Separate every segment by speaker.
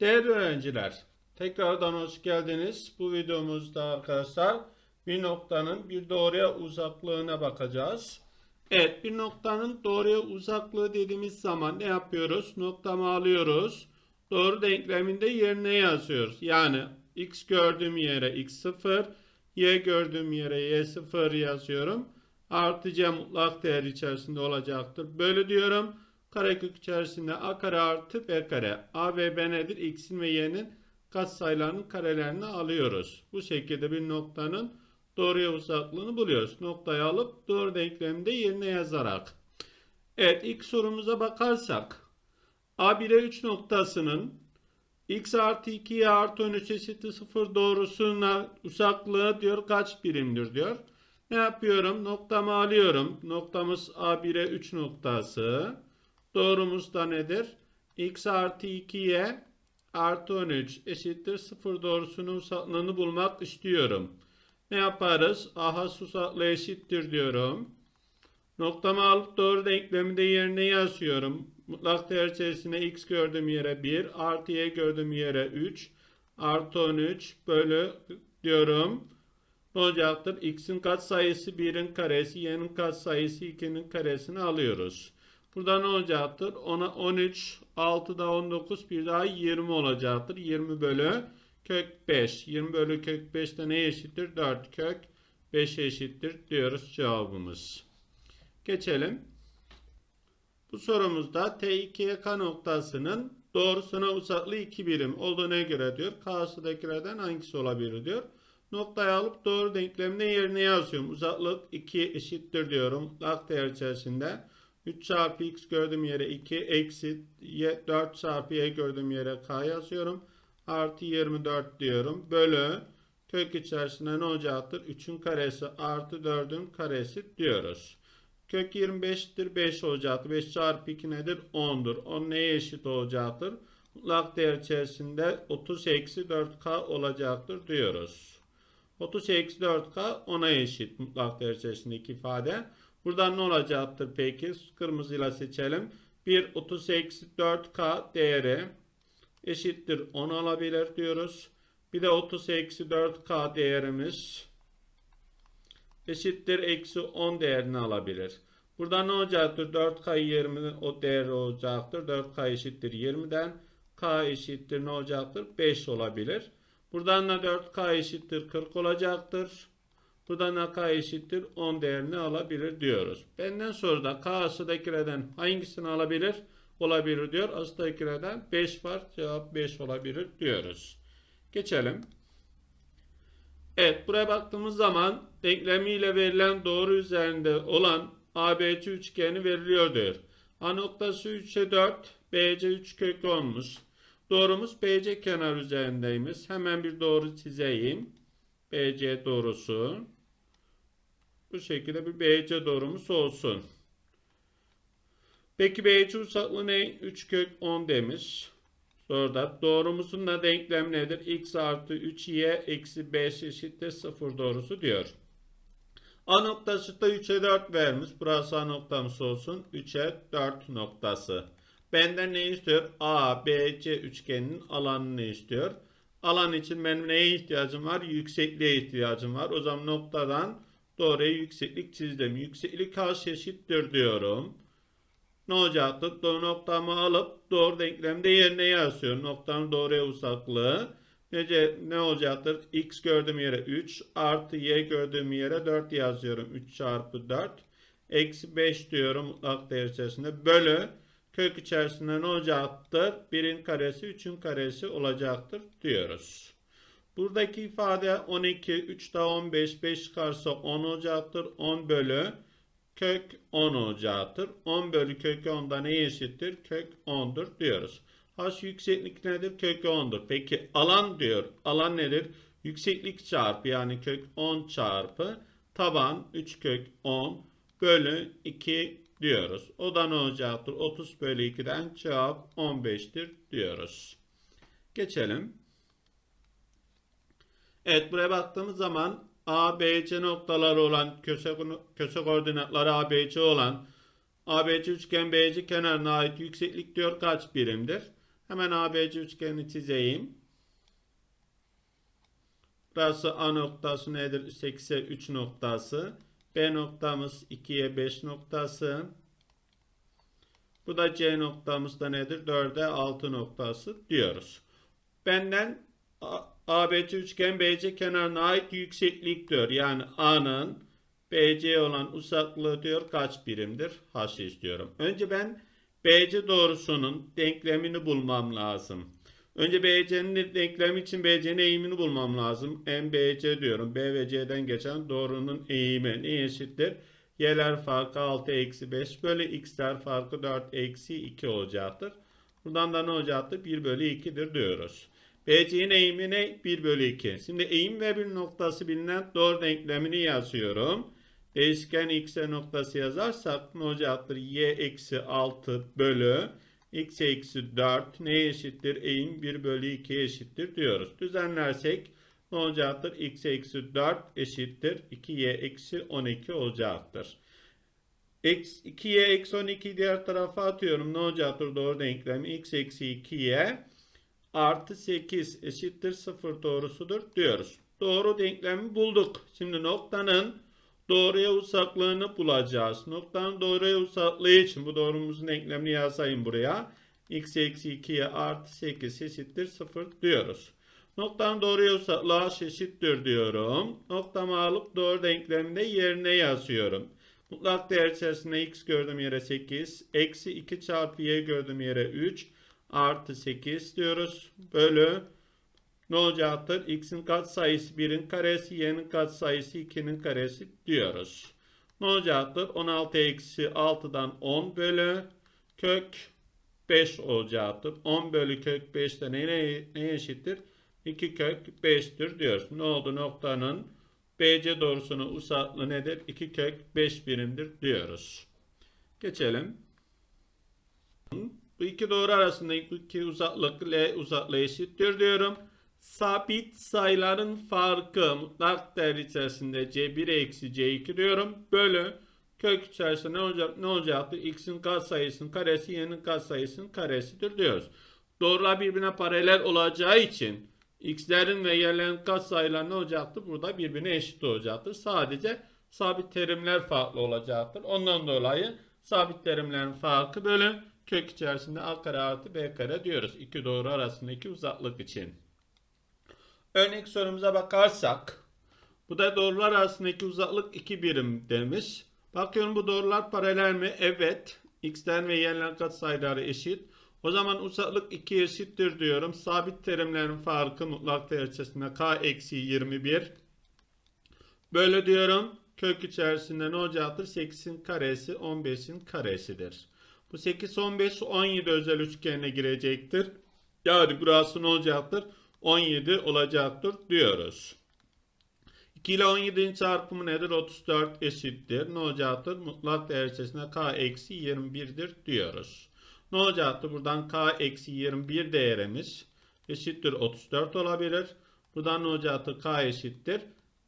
Speaker 1: Değerli öğrenciler, tekrardan hoş geldiniz. Bu videomuzda arkadaşlar bir noktanın bir doğruya uzaklığına bakacağız. Evet, bir noktanın doğruya uzaklığı dediğimiz zaman ne yapıyoruz? Noktamı alıyoruz. Doğru denkleminde yerine yazıyoruz. Yani x gördüğüm yere x0, y gördüğüm yere y0 yazıyorum. Artı c mutlak değer içerisinde olacaktır. Böyle diyorum. Karekök içerisinde a kare artı b kare. a ve b nedir? x'in ve y'nin katsayılarının karelerini alıyoruz. Bu şekilde bir noktanın doğruya uzaklığını buluyoruz. Noktayı alıp doğru denkleminde yerine yazarak. Evet ilk sorumuza bakarsak. a1'e 3 noktasının x artı 2 y artı 13 eşittir 0 doğrusuna uzaklığı diyor kaç birimdir diyor. Ne yapıyorum? Noktamı alıyorum. Noktamız A1'e 3 noktası. Doğrumuz da nedir? x artı 2y artı 13 eşittir 0 doğrusunun uzaklığını bulmak istiyorum. Ne yaparız? Aha uzaklığı eşittir diyorum. Noktamı alıp doğru denklemi de yerine yazıyorum. Mutlak değer içerisinde x gördüğüm yere 1 artı y gördüğüm yere 3 artı 13 bölü diyorum. Ne olacaktır? X'in katsayısı 1'in karesi, y'nin katsayısı 2'nin karesini alıyoruz. Burada ne olacaktır? Ona 13, 6 da 19, bir daha 20 olacaktır. 20 bölü kök 5. 20 bölü kök 5 de ne eşittir? 4 kök 5 eşittir diyoruz cevabımız. Geçelim. Bu sorumuzda T2'ye noktasının doğrusuna uzaklığı 2 birim olduğuna göre diyor. Karşıdakilerden hangisi olabilir diyor. Noktayı alıp doğru denklemine yerine yazıyorum. Uzaklık 2 eşittir diyorum. Mutlak değer içerisinde. 3 çarpı x gördüğüm yere 2 eksi 4 çarpı y gördüğüm yere k yazıyorum. Artı 24 diyorum. Bölü kök içerisinde ne olacaktır? 3'ün karesi artı 4'ün karesi diyoruz. Kök 25'tir 5 olacaktır. 5 çarpı 2 nedir? 10'dur. 10 neye eşit olacaktır? Mutlak değer içerisinde 30 eksi 4k olacaktır diyoruz. 30 eksi 4k 10'a eşit mutlak değer içerisindeki ifade. Buradan ne olacaktır peki? Kırmızıyla seçelim. 1 30 eksi 4k değeri eşittir 10 alabilir diyoruz. Bir de 30 eksi 4k değerimiz eşittir eksi 10 değerini alabilir. Burada ne olacaktır? 4k 20 o değeri olacaktır. 4k eşittir 20'den. k eşittir ne olacaktır? 5 olabilir. Buradan da 4k eşittir 40 olacaktır. Buradan da k eşittir 10 değerini alabilir diyoruz. Benden sonra da k asıdakilerden hangisini alabilir? Olabilir diyor. Asıdakilerden 5 var. Cevap 5 olabilir diyoruz. Geçelim. Evet buraya baktığımız zaman denklemiyle verilen doğru üzerinde olan ABC üçgeni veriliyor diyor. A noktası 3'e 4, BC 3 kök 10'muş. Doğrumuz BC kenar üzerindeymiş. Hemen bir doğru çizeyim. BC doğrusu. Bu şekilde bir BC doğrumuz olsun. Peki BC uzaklığı ne? 3 kök 10 demiş. Soruda doğrumuzun da denklem nedir? x artı 3y eksi 5 eşittir 0 doğrusu diyor. A noktası da 3'e 4 vermiş. Burası A noktamız olsun. 3'e 4 noktası. Benden ne istiyor? A, B, C üçgeninin alanını istiyor. Alan için benim neye ihtiyacım var? Yüksekliğe ihtiyacım var. O zaman noktadan doğruya yükseklik çizdim. Yükseklik kaç eşittir diyorum. Ne olacaktır? Doğru noktamı alıp doğru denklemde yerine yazıyorum. Noktanın doğruya uzaklığı. Nece, ne olacaktır? X gördüğüm yere 3 artı Y gördüğüm yere 4 yazıyorum. 3 çarpı 4. Eksi 5 diyorum mutlak değer içerisinde. Bölü kök içerisinde ne olacaktır? 1'in karesi 3'ün karesi olacaktır diyoruz. Buradaki ifade 12, 3 daha 15, 5 çıkarsa 10 olacaktır. 10 bölü kök 10 olacaktır. 10 bölü kök 10'da ne eşittir? Kök 10'dur diyoruz. H yükseklik nedir? Kök 10'dur. Peki alan diyor. Alan nedir? Yükseklik çarpı yani kök 10 çarpı taban 3 kök 10 bölü 2 diyoruz. O da ne olacaktır? 30 bölü 2'den cevap 15'tir diyoruz. Geçelim. Evet buraya baktığımız zaman A, B, C noktaları olan köşe, köşe koordinatları A, B, C olan ABC üçgen BC kenarına ait yükseklik diyor kaç birimdir? Hemen ABC üçgenini çizeyim. Burası A noktası nedir? 8'e 3 noktası. B noktamız 2'ye 5 noktası. Bu da C noktamız da nedir? 4'e 6 noktası diyoruz. Benden ABC üçgen BC kenarına ait yükseklik diyor. Yani A'nın BC olan uzaklığı diyor kaç birimdir? H istiyorum. Önce ben BC doğrusunun denklemini bulmam lazım. Önce BC'nin denklemi için BC'nin eğimini bulmam lazım. MBC diyorum. B ve C'den geçen doğrunun eğimi ne eşittir? Y'ler farkı 6 eksi 5 bölü x'ler farkı 4 eksi 2 olacaktır. Buradan da ne olacaktır? 1 bölü 2'dir diyoruz. BC'nin eğimi ne? 1 bölü 2. Şimdi eğim ve bir noktası bilinen doğru denklemini yazıyorum. Değişken x'e noktası yazarsak ne olacaktır? y eksi 6 bölü x eksi 4 neye eşittir? Eğim 1 bölü 2 eşittir diyoruz. Düzenlersek ne olacaktır? x eksi 4 eşittir. 2y eksi 12 olacaktır. X, 2y eksi 12 diğer tarafa atıyorum. Ne olacaktır doğru denklem? x eksi 2y artı 8 eşittir 0 doğrusudur diyoruz. Doğru denklemi bulduk. Şimdi noktanın doğruya uzaklığını bulacağız. Noktanın doğruya uzaklığı için bu doğrumuzun denklemini yazayım buraya. x eksi 2'ye artı 8 eşittir 0 diyoruz. Noktanın doğruya uzaklığı h eşittir diyorum. Noktamı alıp doğru denkleminde yerine yazıyorum. Mutlak değer içerisinde x gördüğüm yere 8. Eksi 2 çarpı y gördüğüm yere 3. Artı 8 diyoruz. Bölü ne olacaktır? X'in katsayısı 1'in karesi, y'nin katsayısı 2'nin karesi diyoruz. Ne olacaktır? 16 eksi 6'dan 10 bölü kök 5 olacaktır. 10 bölü kök 5 de neye, neye eşittir? 2 kök 5'tir diyoruz. Ne oldu noktanın? BC doğrusunun uzaklığı nedir? 2 kök 5 birimdir diyoruz. Geçelim. Bu iki doğru arasındaki iki uzaklık L uzaklığı eşittir diyorum. Sabit sayıların farkı mutlak değer içerisinde C1 eksi C2 diyorum. Bölü kök içerisinde ne olacak? Ne olacaktır? X'in katsayısının karesi y'nin katsayısının karesidir diyoruz. Doğrular birbirine paralel olacağı için x'lerin ve y'lerin katsayıları ne olacaktır? Burada birbirine eşit olacaktır. Sadece sabit terimler farklı olacaktır. Ondan dolayı sabit terimlerin farkı bölü kök içerisinde a kare artı b kare diyoruz. İki doğru arasındaki uzaklık için. Örnek sorumuza bakarsak bu da doğrular arasındaki uzaklık 2 birim demiş. Bakıyorum bu doğrular paralel mi? Evet. X'ten ve y'lerin katsayıları eşit. O zaman uzaklık 2 eşittir diyorum. Sabit terimlerin farkı mutlak değer içerisinde k eksi 21. Böyle diyorum. Kök içerisinde ne olacaktır? 8'in karesi 15'in karesidir. Bu 8, 15, 17 özel üçgenine girecektir. Yani burası ne olacaktır? 17 olacaktır diyoruz. 2 ile 17'nin çarpımı nedir? 34 eşittir. Ne olacaktır? Mutlak değer içerisinde k eksi 21'dir diyoruz. Ne olacaktır? Buradan k eksi 21 değerimiz eşittir 34 olabilir. Buradan ne olacaktır? k eşittir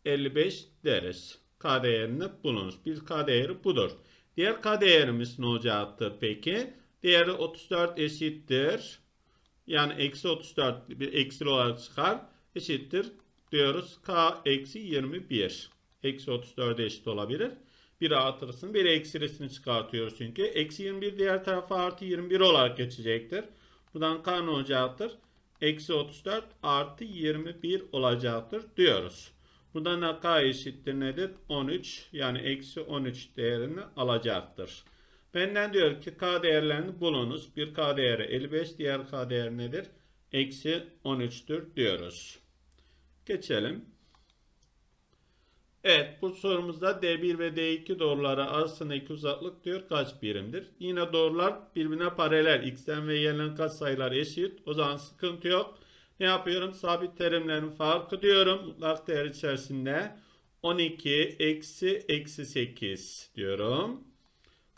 Speaker 1: 55 deriz. K değerini bulunuz. Bir k değeri budur. Diğer k değerimiz ne olacaktır peki? Değeri 34 eşittir. Yani eksi 34 bir eksili olarak çıkar. Eşittir diyoruz. K eksi 21. Eksi 34 eşit olabilir. Bir artırısını bir eksilisini çıkartıyoruz çünkü. Eksi 21 diğer tarafa artı 21 olarak geçecektir. Buradan K ne olacaktır? Eksi 34 artı 21 olacaktır diyoruz. Buradan da K eşittir nedir? 13 yani eksi 13 değerini alacaktır. Benden diyor ki K değerlerini bulunuz. Bir K değeri 55 diğer K değeri nedir? Eksi 13'tür diyoruz. Geçelim. Evet bu sorumuzda D1 ve D2 doğruları arasındaki uzaklık diyor kaç birimdir? Yine doğrular birbirine paralel. X'den ve Y'den kaç sayılar eşit. O zaman sıkıntı yok. Ne yapıyorum? Sabit terimlerin farkı diyorum. Mutlak değer içerisinde 12 eksi eksi 8 diyorum.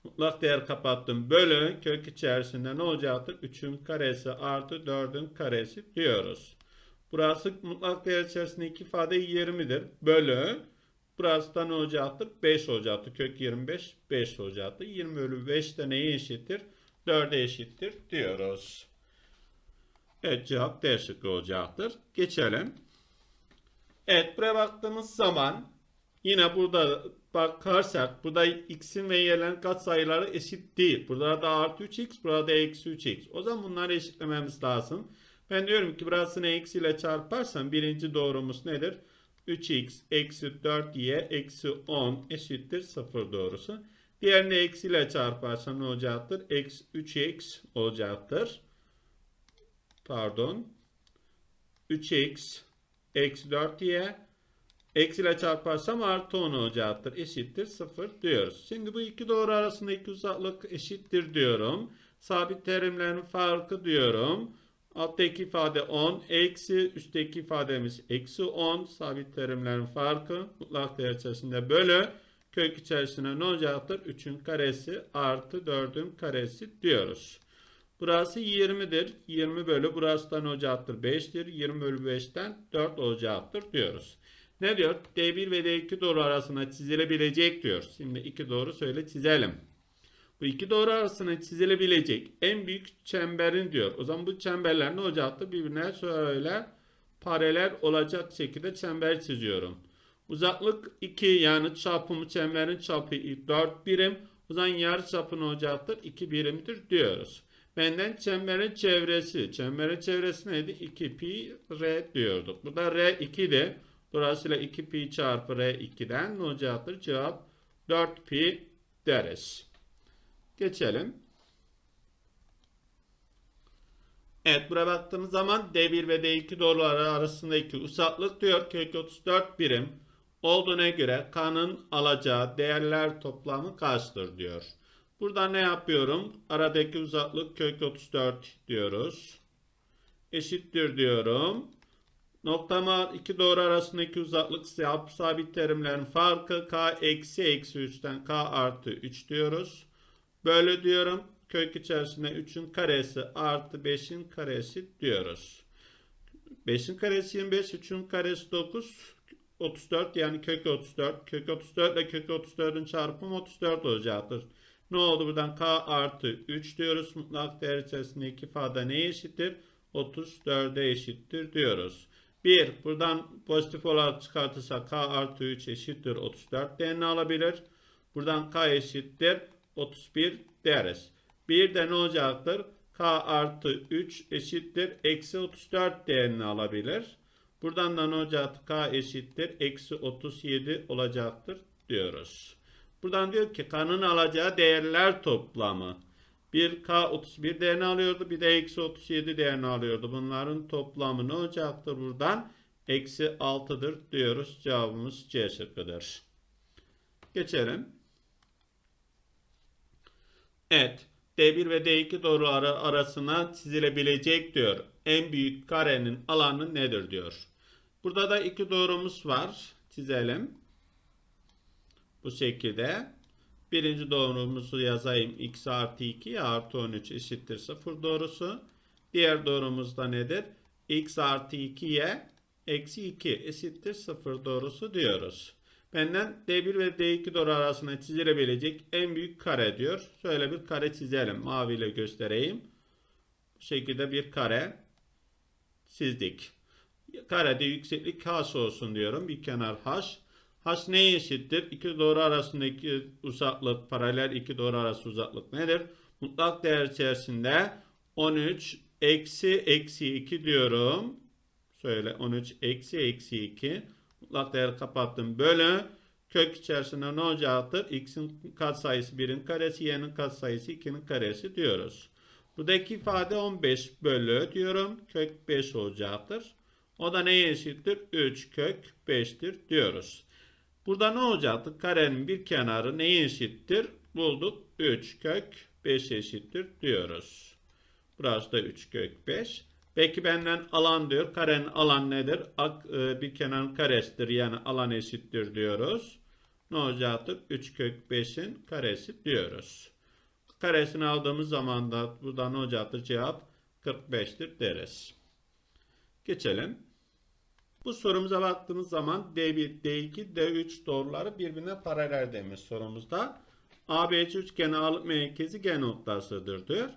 Speaker 1: Mutlak değer kapattım. Bölü kök içerisinde ne olacaktır? 3'ün karesi artı 4'ün karesi diyoruz. Burası mutlak değer içerisinde iki ifade 20'dir. Bölü burası da ne olacaktır? 5 olacaktır. Kök 25 5 olacaktır. 20 bölü 5 de neye eşittir? 4'e eşittir diyoruz. Evet cevap D şıkkı olacaktır. Geçelim. Evet buraya baktığımız zaman yine burada bakarsak burada x'in ve y'lerin katsayıları eşit değil. Burada da artı 3x burada da eksi 3x. O zaman bunları eşitlememiz lazım. Ben diyorum ki burasını eksi ile çarparsam birinci doğrumuz nedir? 3x eksi 4y eksi 10 eşittir 0 doğrusu. Diğerini eksi ile çarparsam ne olacaktır? Eksi 3x olacaktır. Pardon. 3x eksi 4y eksi ile çarparsam artı 10 olacaktır. Eşittir 0 diyoruz. Şimdi bu iki doğru arasındaki uzaklık eşittir diyorum. Sabit terimlerin farkı diyorum. Alttaki ifade 10 eksi üstteki ifademiz eksi 10 sabit terimlerin farkı mutlak değer içerisinde bölü kök içerisinde ne olacaktır? 3'ün karesi artı 4'ün karesi diyoruz. Burası 20'dir. 20 bölü burası da ne olacaktır? 5'tir. 20 bölü 5'ten 4 olacaktır diyoruz. Ne diyor? D1 ve D2 doğru arasında çizilebilecek diyor. Şimdi iki doğru söyle çizelim. Bu iki doğru arasında çizilebilecek en büyük çemberin diyor. O zaman bu çemberler ne olacaktır? Birbirine şöyle paralel olacak şekilde çember çiziyorum. Uzaklık 2 yani çarpımı çemberin çapı 4 birim. O zaman yarı çapı ne olacaktır? 2 birimdir diyoruz. Benden çemberin çevresi. Çemberin çevresi neydi? 2 pi r diyorduk. Bu da r 2 de. Dolayısıyla 2 pi çarpı r 2'den ne olacaktır? Cevap 4 pi deriz. Geçelim. Evet buraya baktığımız zaman D1 ve D2 doğruları arasındaki uzaklık diyor kök 34 birim olduğuna göre K'nın alacağı değerler toplamı kaçtır diyor. Burada ne yapıyorum? Aradaki uzaklık kök 34 diyoruz. Eşittir diyorum. Noktama iki doğru arasındaki uzaklık sabit terimlerin farkı k eksi eksi 3'ten k artı 3 diyoruz. Böyle diyorum. Kök içerisinde 3'ün karesi artı 5'in karesi diyoruz. 5'in karesi 25, 3'ün karesi 9, 34 yani kök 34. Kök 34 ile kök 34'ün çarpımı 34 olacaktır. Ne oldu buradan? K artı 3 diyoruz. Mutlak değer içerisindeki ifade neye eşittir? 34'e eşittir diyoruz. 1. Buradan pozitif olarak çıkartırsak K artı 3 eşittir 34 değerini alabilir. Buradan K eşittir 31 deriz. Bir de ne olacaktır? K artı 3 eşittir. Eksi 34 değerini alabilir. Buradan da ne olacaktır? K eşittir. Eksi 37 olacaktır diyoruz. Buradan diyor ki K'nın alacağı değerler toplamı. Bir K 31 değerini alıyordu. Bir de eksi 37 değerini alıyordu. Bunların toplamı ne olacaktır buradan? Eksi 6'dır diyoruz. Cevabımız C şıkkıdır. Geçelim. Evet. D1 ve D2 doğruları arasına çizilebilecek diyor. En büyük karenin alanı nedir diyor. Burada da iki doğrumuz var. Çizelim. Bu şekilde. Birinci doğrumuzu yazayım. x artı 2 artı 13 eşittir 0 doğrusu. Diğer doğrumuz da nedir? x artı 2y eksi 2 eşittir 0 doğrusu diyoruz. Benden D1 ve D2 doğru arasında çizilebilecek en büyük kare diyor. Şöyle bir kare çizelim. Mavi ile göstereyim. Bu şekilde bir kare çizdik. Karede yükseklik h olsun diyorum. Bir kenar h. h neye eşittir? İki doğru arasındaki uzaklık, paralel iki doğru arası uzaklık nedir? Mutlak değer içerisinde 13 eksi eksi 2 diyorum. Şöyle 13 eksi eksi 2 mutlak değer kapattım. Bölü kök içerisinde ne olacaktır? X'in katsayısı 1'in karesi, y'nin katsayısı 2'nin karesi diyoruz. Buradaki ifade 15 bölü diyorum. Kök 5 olacaktır. O da neye eşittir? 3 kök 5'tir diyoruz. Burada ne olacaktı? Karenin bir kenarı neye eşittir? Bulduk. 3 kök 5 eşittir diyoruz. Burası da 3 kök 5. Peki benden alan diyor. Karenin alan nedir? Ak, e, bir kenarın karesidir. Yani alan eşittir diyoruz. Ne olacaktır? 3 kök 5'in karesi diyoruz. Karesini aldığımız zaman da burada ne olacaktır? Cevap 45'tir deriz. Geçelim. Bu sorumuza baktığımız zaman D1, D2, D3 doğruları birbirine paralel demiş sorumuzda. ABC üçgeni alıp merkezi G noktasıdır diyor.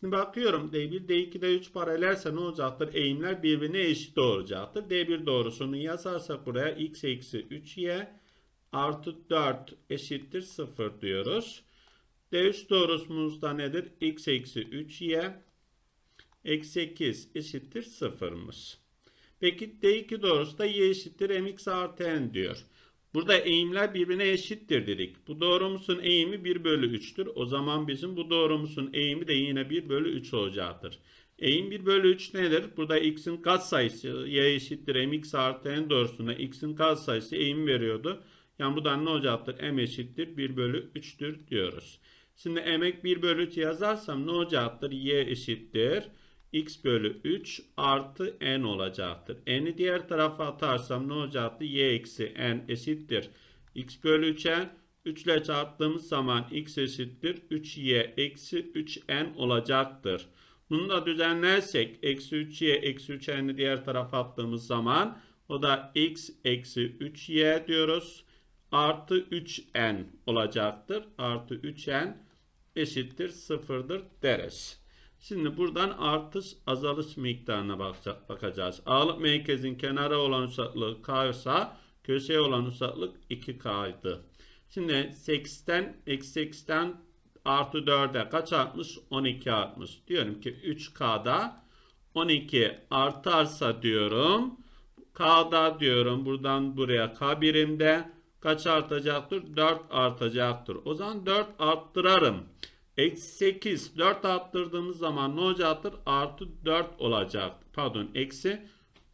Speaker 1: Şimdi bakıyorum D1, D2, D3 paralelse ne olacaktır? Eğimler birbirine eşit olacaktır. D1 doğrusunu yazarsak buraya x eksi 3y artı 4 eşittir 0 diyoruz. D3 doğrusumuzda nedir? x eksi 3y eksi 8 eşittir 0'mış. Peki D2 doğrusu da y eşittir mx artı n diyor. Burada eğimler birbirine eşittir dedik. Bu doğrumuzun eğimi 1 bölü 3'tür. O zaman bizim bu doğrumuzun eğimi de yine 1 bölü 3 olacaktır. Eğim 1 bölü 3 nedir? Burada x'in katsayısı y eşittir mx artı n doğrusuna x'in katsayısı eğim veriyordu. Yani buradan ne olacaktır? m eşittir 1 bölü 3'tür diyoruz. Şimdi emek 1 bölü 3 yazarsam ne olacaktır? y eşittir x bölü 3 artı n olacaktır. n'i diğer tarafa atarsam ne olacaktı? y eksi n eşittir. x bölü 3'e 3 ile çarptığımız zaman x eşittir. 3y eksi 3n olacaktır. Bunu da düzenlersek eksi 3y eksi 3n'i diğer tarafa attığımız zaman o da x eksi 3y diyoruz. Artı 3n olacaktır. Artı 3n eşittir sıfırdır deriz. Şimdi buradan artış azalış miktarına bakacağız. Ağırlık merkezin kenara olan uzaklığı k ise köşeye olan uzaklık 2k'ydı. Şimdi 8'ten eksi 8'ten artı 4'e kaç artmış? 12 artmış. Diyorum ki 3k'da 12 artarsa diyorum. K'da diyorum buradan buraya k birimde kaç artacaktır? 4 artacaktır. O zaman 4 arttırarım. Eksi 8 4 arttırdığımız zaman ne olacaktır? Artı 4 olacaktır. Pardon eksi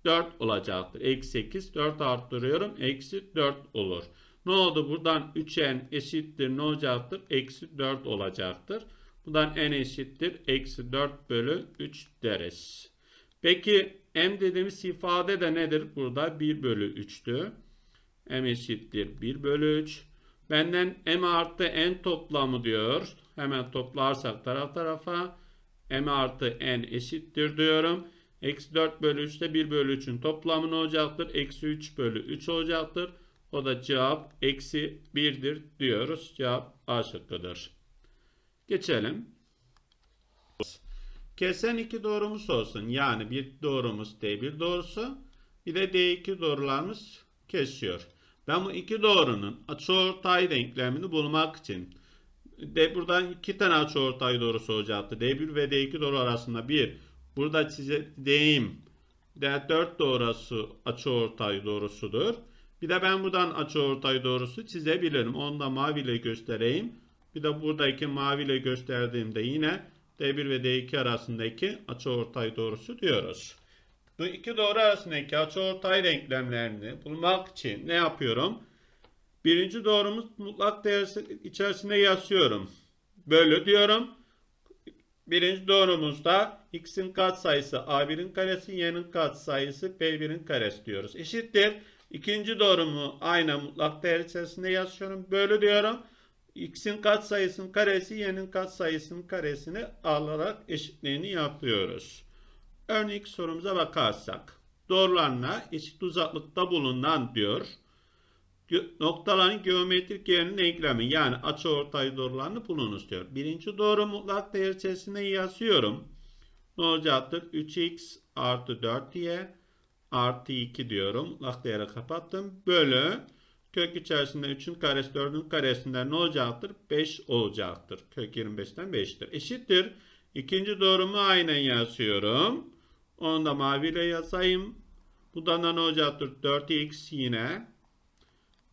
Speaker 1: 4 olacaktır. Eksi 8 4 arttırıyorum. Eksi 4 olur. Ne oldu? Buradan 3n eşittir ne olacaktır? Eksi 4 olacaktır. Buradan n eşittir. Eksi 4 bölü 3 deriz. Peki m dediğimiz ifade de nedir? Burada 1 bölü 3'tü. m eşittir 1 bölü 3. Benden m artı n toplamı diyor. Hemen toplarsak taraf tarafa m artı n eşittir diyorum. Eksi 4 bölü 3 de 1 bölü 3'ün toplamı ne olacaktır? Eksi 3 bölü 3 olacaktır. O da cevap eksi 1'dir diyoruz. Cevap A şıkkıdır. Geçelim. Kesen iki doğrumuz olsun. Yani bir doğrumuz D1 doğrusu. Bir de D2 doğrularımız kesiyor. Ben bu iki doğrunun açıortay denklemini bulmak için de buradan iki tane açıortay doğrusu olacaktı. D1 ve D2 doğru arasında bir. Burada çizdiğim D4 doğrusu açıortay doğrusudur. Bir de ben buradan açıortay doğrusu çizebilirim. Onu da maviyle göstereyim. Bir de buradaki maviyle gösterdiğimde yine D1 ve D2 arasındaki açıortay doğrusu diyoruz. Bu iki doğru arasındaki açıortay denklemlerini bulmak için ne yapıyorum? Birinci doğrumuz mutlak değer içerisinde yazıyorum. Bölü diyorum. Birinci doğrumuzda x'in katsayısı a1'in karesi, y'nin katsayısı b1'in karesi diyoruz. Eşittir. İkinci doğrumu aynı mutlak değer içerisinde yazıyorum. Bölü diyorum. x'in katsayısının karesi, y'nin katsayısının karesini alarak eşitliğini yapıyoruz. Örnek sorumuza bakarsak. Doğrularına eşit uzaklıkta bulunan diyor noktaların geometrik yerinin denklemi yani açıortay doğrularını bulunuz diyor. Birinci doğru mutlak değer içerisinde yazıyorum. Ne olacaktır? 3x artı 4y artı 2 diyorum. Mutlak değeri kapattım. Bölü kök içerisinde 3'ün karesi 4'ün karesinden ne olacaktır? 5 olacaktır. Kök 25'ten 5'tir. Eşittir. İkinci doğrumu aynen yazıyorum. Onu da maviyle yazayım. Bu da ne olacaktır? 4x yine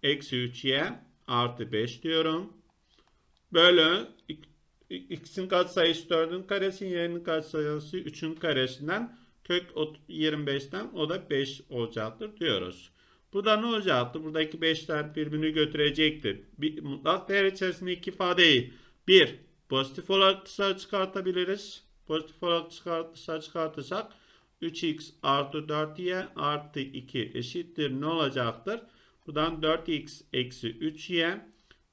Speaker 1: eksi 3y artı 5 diyorum. Bölü x'in katsayısı 4'ün karesi, y'nin katsayısı 3'ün karesinden kök 25'ten o da 5 olacaktır diyoruz. Burada ne olacaktır? Buradaki 5'ler birbirini götürecektir. Bir, mutlak değer içerisinde iki ifadeyi bir pozitif olarak dışarı çıkartabiliriz. Pozitif olarak çıkart, dışarı çıkartırsak 3x artı 4y artı 2 eşittir ne olacaktır? Buradan 4x eksi 3y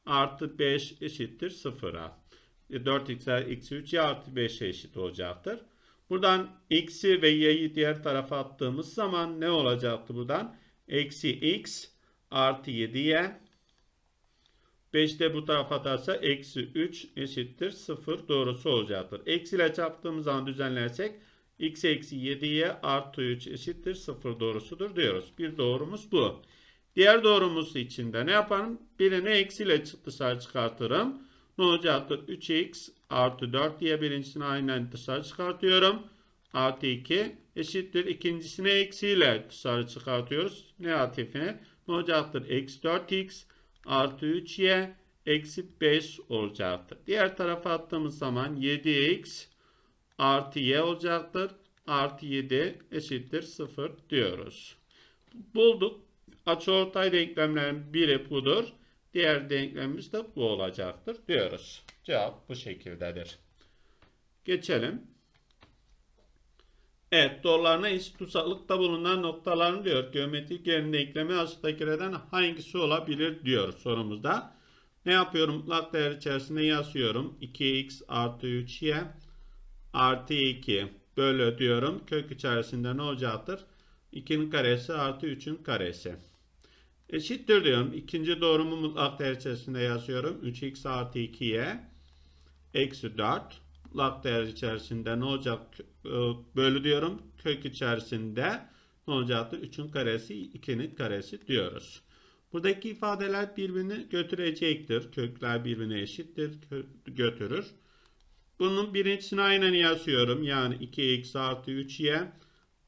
Speaker 1: artı 5 eşittir 0'a. 4x eksi 3y artı 5'e eşit olacaktır. Buradan x'i ve y'yi diğer tarafa attığımız zaman ne olacaktı buradan? Eksi x artı 7y 5 de bu tarafa atarsa eksi 3 eşittir 0 doğrusu olacaktır. Eksi ile çarptığımız zaman düzenlersek x eksi 7'ye artı 3 eşittir 0 doğrusudur diyoruz. Bir doğrumuz bu. Diğer doğrumuz için de ne yaparım? Birini eksi ile dışarı çıkartırım. Ne olacaktır? 3x artı 4 diye birincisini aynen dışarı çıkartıyorum. Artı 2 eşittir. İkincisini eksiyle dışarı çıkartıyoruz. Negatifini ne olacaktır? Eksi 4x artı 3y eksi 5 olacaktır. Diğer tarafa attığımız zaman 7x artı y olacaktır. Artı 7 eşittir 0 diyoruz. Bulduk. Açıortay denklemlerin biri budur. Diğer denklemimiz de bu olacaktır diyoruz. Cevap bu şekildedir. Geçelim. Evet doğrularına eşit uzaklıkta bulunan noktaların diyor. Geometrik yerin denklemi aşağıdakilerden hangisi olabilir diyor sorumuzda. Ne yapıyorum? Mutlak değer içerisinde yazıyorum. 2x artı 3y artı 2 bölü diyorum. Kök içerisinde ne olacaktır? 2'nin karesi artı 3'ün karesi. Eşittir diyorum. İkinci doğrumu mutlak değer içerisinde yazıyorum. 3x artı 2y eksi 4 mutlak değer içerisinde ne olacak bölü diyorum. Kök içerisinde ne olacaktır? 3'ün karesi 2'nin karesi diyoruz. Buradaki ifadeler birbirini götürecektir. Kökler birbirine eşittir. götürür. Bunun birincisini aynen yazıyorum. Yani 2x artı 3y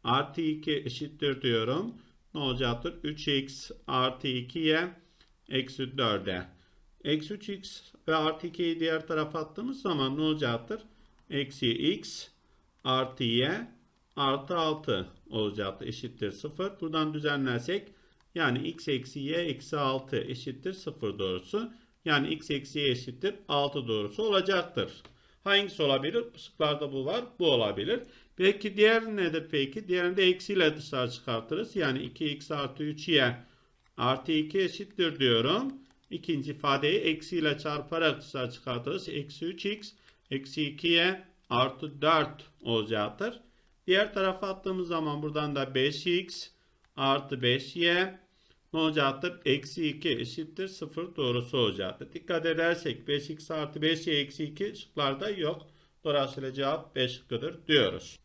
Speaker 1: artı 2 eşittir diyorum. Ne olacaktır? 3x artı 2y eksi 4'e. Eksi 3x ve artı 2'yi diğer tarafa attığımız zaman ne olacaktır? Eksi x artı y artı 6 olacaktır. Eşittir 0. Buradan düzenlersek yani x eksi y eksi 6 eşittir 0 doğrusu. Yani x eksi y eşittir 6 doğrusu olacaktır. Hangisi olabilir? Şıklarda bu var. Bu olabilir. Peki diğer nedir peki? Diğerini de eksiyle dışarı çıkartırız. Yani 2x artı 3y artı 2 eşittir diyorum. İkinci ifadeyi eksiyle çarparak dışarı çıkartırız. Eksi 3x eksi 2y artı 4 olacaktır. Diğer tarafa attığımız zaman buradan da 5x artı 5y ne olacaktır? Eksi 2 eşittir 0 doğrusu olacaktır. Dikkat edersek 5x artı 5y eksi 2 şıklarda yok. Dolayısıyla cevap 5 şıkkıdır diyoruz.